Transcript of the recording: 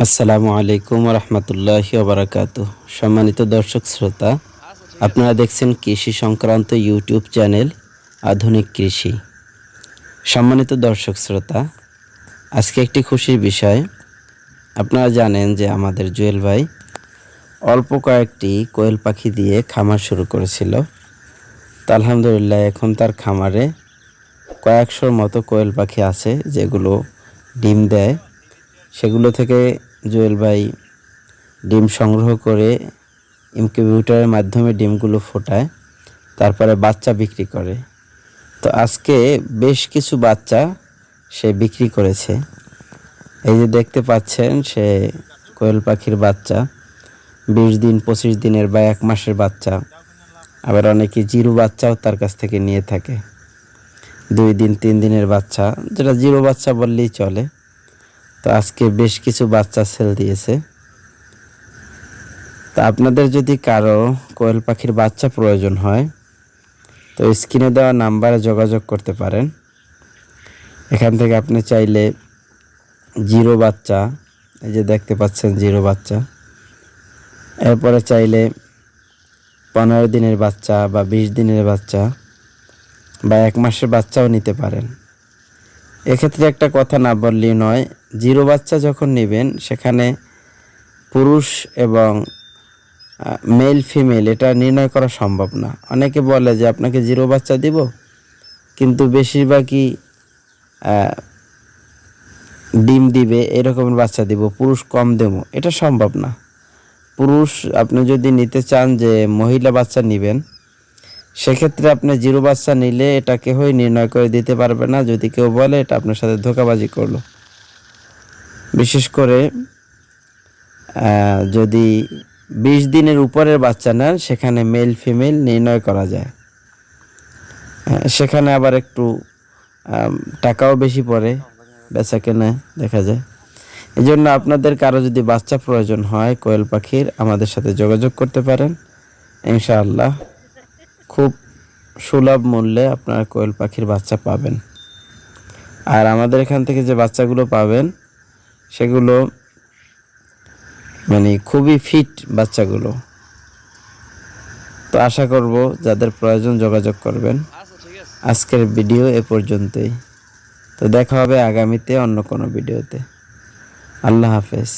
আসসালামু আলাইকুম রহমতুল্লাহ বারাকাত সম্মানিত দর্শক শ্রোতা, আপনারা দেখছেন কৃষি সংক্রান্ত ইউটিউব চ্যানেল আধুনিক কৃষি। সম্মানিত দর্শক শ্রোতা, আজকে একটি খুশির বিষয়। আপনারা জানেন যে আমাদের জুয়েল ভাই অল্প কয়েকটি কোয়েল পাখি দিয়ে খামার শুরু করেছিল। তো আলহামদুলিল্লাহ এখন তার খামারে কয়েকশোর মতো কোয়েল পাখি আছে যেগুলো ডিম দেয়। সেগুলো থেকে জুয়েল ভাই ডিম সংগ্রহ করে ইনকিউবেটরের মাধ্যমে ডিমগুলো ফোটায়, তারপরে বাচ্চা বিক্রি করে। তো আজকে বেশ কিছু বাচ্চা সে বিক্রি করেছে। এই যে দেখতে পাচ্ছেন সে কোয়েল পাখির বাচ্চা, বিশ দিন, পঁচিশ দিনের বা এক মাসের বাচ্চা। আবার অনেকে জিরো বাচ্চাও তার কাছ থেকে নিয়ে থাকে। দুই দিন, তিন দিনের বাচ্চা, যেটা জিরো বাচ্চা বললেই চলে। তো আজকে বেশ কিছু বাচ্চা সেল দিয়েছে। তা আপনাদের যদি কারও কোয়েল পাখির বাচ্চা প্রয়োজন হয়, তো স্ক্রিনে দেওয়া নাম্বারে যোগাযোগ করতে পারেন। এখান থেকে আপনি চাইলে জিরো বাচ্চা, এই যে দেখতে পাচ্ছেন জিরো বাচ্চা। এরপরে চাইলে পনেরো দিনের বাচ্চা বা বিশ দিনের বাচ্চা বা এক মাসের বাচ্চাও নিতে পারেন। এক্ষেত্রে একটা কথা না বললেই নয় জিরো বাচ্চা যখন নেবেন, সেখানে পুরুষ এবং মেল ফিমেল এটা নির্ণয় করা সম্ভব না। অনেকে বলে যে, আপনাকে জিরো বাচ্চা দিব? কিন্তু বেশিরভাগই ডিম দিবে, এরকমের বাচ্চা দিব, পুরুষ কম দেবো। এটা সম্ভব না। পুরুষ, আপনি যদি নিতে চান যে, মহিলা বাচ্চা নেবেন, সেক্ষেত্রে আপনি জিরো বাচ্চা নিলে এটা কেউই নির্ণয় করে দিতে পারবে না। যদি কেউ বলে, এটা আপনার সাথে ধোকাবাজি করল। বিশেষ করে যদি বিশ দিনের উপরের বাচ্চা নেন, সেখানে মেল ফিমেল নির্ণয় করা যায়। সেখানে আবার একটু টাকাও বেশি পড়ে, বেচা কেনে দেখা যায়। এই জন্য আপনাদের কারও যদি বাচ্চা প্রয়োজন হয়, কোয়েল পাখির, আমাদের সাথে যোগাযোগ করতে পারেন। ইনশাআল্লাহ খুব সুলভ মূল্যে আপনারা কোয়েল পাখির বাচ্চা পাবেন। আর আমাদের এখান থেকে যে বাচ্চাগুলো পাবেন সেগুলো মানে খুবই ফিট বাচ্চাগুলো। তো আশা করব যাদের প্রয়োজন যোগাযোগ করবেন। আজকের ভিডিও এ পর্যন্তই। তো দেখা হবে আগামীতে অন্য কোনো ভিডিওতে। আল্লাহ হাফেজ।